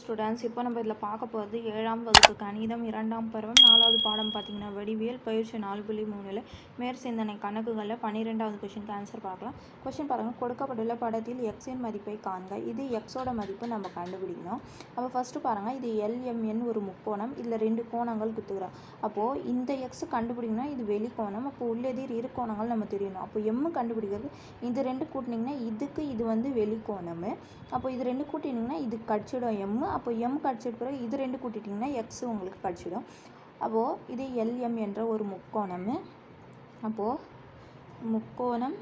Students இப்போ நம்ம இதில் பார்க்க போகிறது ஏழாம் வகுப்பு கணிதம் இரண்டாம் பருவம் நாலாவது பாடம் பார்த்தீங்கன்னா வடிவியல் பயிற்சி நாலு புள்ளி மூணில் மேற்சிந்தனை கணக்குகளில் பன்னிரெண்டாவது கொஷினுக்கு ஆன்சர் பார்க்கலாம். கொஷின் பாருங்கள் கொடுக்கப்பட்டுள்ள படத்தில் எக்ஸின் மதிப்பை காண்க. இது எக்ஸோட மதிப்பு நம்ம கண்டுபிடிக்கணும். அப்போ ஃபஸ்ட்டு பாருங்கள் இது எல்எம்என் ஒரு முக்கோணம். இதில் ரெண்டு கோணங்கள் குத்துக்கிறோம் அப்போது இந்த எக்ஸ் கண்டுபிடிக்கணும் இது வெளிக்கோணம். அப்போ உள்ளெதிர் இரு கோணங்கள் நம்ம தெரியணும். அப்போ எம் கண்டுபிடிக்கிறது இது ரெண்டு கூட்டினீங்கன்னா இதுக்கு இது வந்து வெளிக்கோணம். அப்போ இது ரெண்டு கூட்டினிங்கன்னா இது கடிச்சிடும் எம் அப்போ எம் கடிச்சிட்ட பிறகு இது ரெண்டு கூட்டிட்டிங்கன்னா எக்ஸ் உங்களுக்கு கடிச்சிடும். அப்போது இது எல்எம் என்ற ஒரு முக்கோணம். அப்போது முக்கோணம்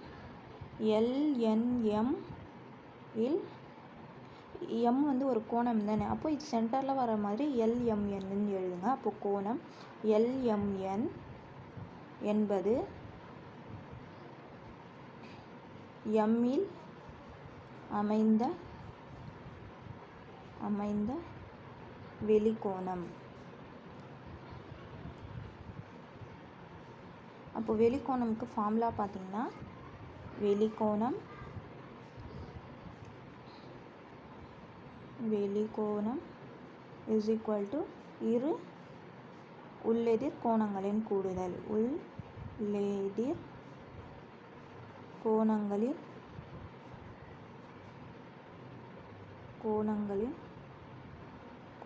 எல்என்எம் இல் எம் வந்து ஒரு கோணம் தானே. அப்போ இது சென்டரில் வர மாதிரி எல்எம்என்னு எழுதுங்க. அப்போ கோணம் எல்எம்என் என்பது எம்மில் அமைந்த அமைந்த வெளிக்கோணம். அப்போ வெளிக்கோணமுக்கு ஃபார்முலா பார்த்தீங்கன்னா வெளிக்கோணம் வெளிக்கோணம் இஸ் ஈக்குவல் டு இரு உள்ளெதிர் கோணங்களின் கூடுதல். உள்ளெதிர் கோணங்களின் கோணங்களின்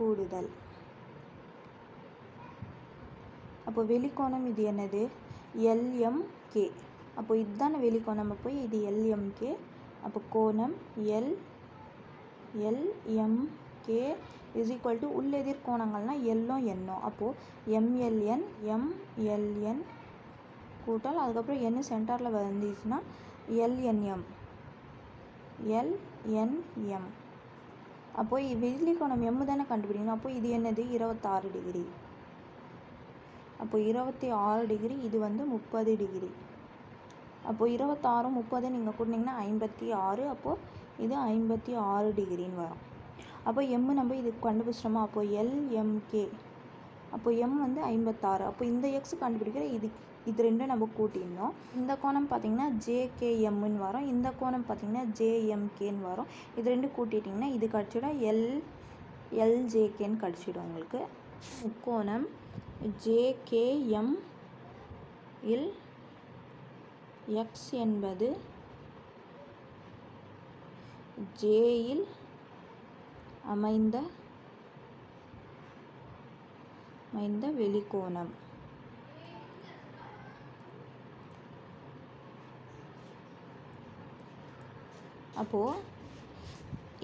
கூடுதல். அப்போ வெளிக்கோணம் இது என்னது? எல்எம்கே அப்போ இதுதானே வெளிக்கோணம். அப்போ இது எல்எம்கே அப்போ கோணம் L LMK is equal to உள்ளெதிர் கோணங்கள்னால் எல்லும் எண்ணும் அப்போது எம்எல்என் எம்எல்என் கூட்டல் அதுக்கப்புறம் என்ன சென்டரில் வந்துச்சுன்னா எல்என்எம் எல்என்எம் அப்போ வெளிக்கோணம் எம்மு தானே கண்டுபிடிக்கணும். அப்போ இது என்னது? இருபத்தாறு டிகிரி. அப்போ இருபத்தி ஆறு டிகிரி இது வந்து முப்பது டிகிரி. அப்போ இருபத்தாறு முப்பது நீங்கள் கூட்டினீங்கன்னா ஐம்பத்தி ஆறு அப்போது இது ஐம்பத்தி ஆறு டிகிரின்னு வரும். அப்போ எம்மு நம்ம இது கண்டுபிடிச்சிட்டோமா? அப்போ எல்எம்கே அப்போ எம் வந்து ஐம்பத்தாறு. அப்போ இந்த எக்ஸ் கண்டுபிடிக்கிற இதுக்கு இது ரெண்டும் நம்ம கூட்டிடணும். இந்த கோணம் பார்த்திங்கன்னா ஜேகேஎம்னு வரும். இந்த கோணம் பார்த்திங்கன்னா ஜேஎம்கேன்னு வரும். இது ரெண்டும் கூட்டிட்டிங்கன்னா இது கிடச்சிடும் எல் எல்ஜேகேன்னு கிடச்சிடும் உங்களுக்கு. முக்கோணம் ஜேகேஎம் இல் எக்ஸ் என்பது ஜேயில் அமைந்த அமைந்த வெளிக்கோணம். அப்போது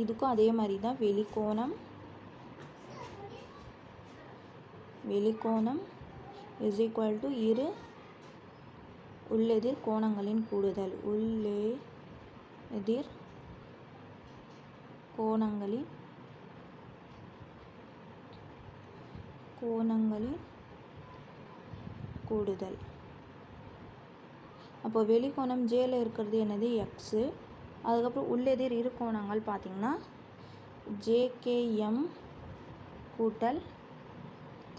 இதுக்கும் அதே மாதிரி தான் வெளிக்கோணம். வெளிக்கோணம் இஸ் ஈக்குவல் டு இரு உள்ளெதிர் கோணங்களின் கூடுதல். உள்ளே எதிர் கோணங்களின் கோணங்களின் கூடுதல். அப்போ வெளிக்கோணம் ஜேல இருக்கிறது என்னது எக்ஸு அதுக்கப்புறம் உள்ளெதிர் இரு கோணங்கள் பார்த்திங்கன்னா ஜேகேஎம் கூட்டல்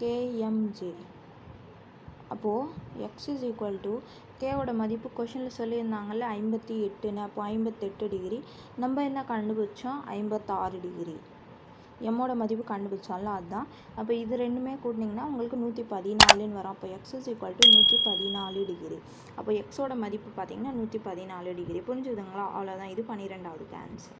கேஎம்ஜே அப்போது எக்ஸ் இஸ் ஈக்குவல் டு கேவோட மதிப்பு கொஷனில் சொல்லியிருந்தாங்கல்ல ஐம்பத்தி எட்டுன்னு. அப்போ ஐம்பத்தெட்டு டிகிரி நம்ம என்ன கண்டுபிடிச்சோம்? ஐம்பத்தாறு டிகிரி எம்மோட மதிப்பு கண்டுபிடிச்சாலும் அதுதான். அப்போ இது ரெண்டுமே கூட்டினிங்கன்னா உங்களுக்கு நூற்றி பதினாலுன்னு வரும். அப்போ எக்ஸ் இஸ் ஈக்குவல் டு நூற்றி பதினாலு டிகிரி அப்போ எக்ஸோட மதிப்பு பார்த்தீங்கன்னா நூற்றி பதினாலு டிகிரி புரிஞ்சுதுங்களா? அவ்வளோதான் இது பன்னிரெண்டாவது ஆன்சர்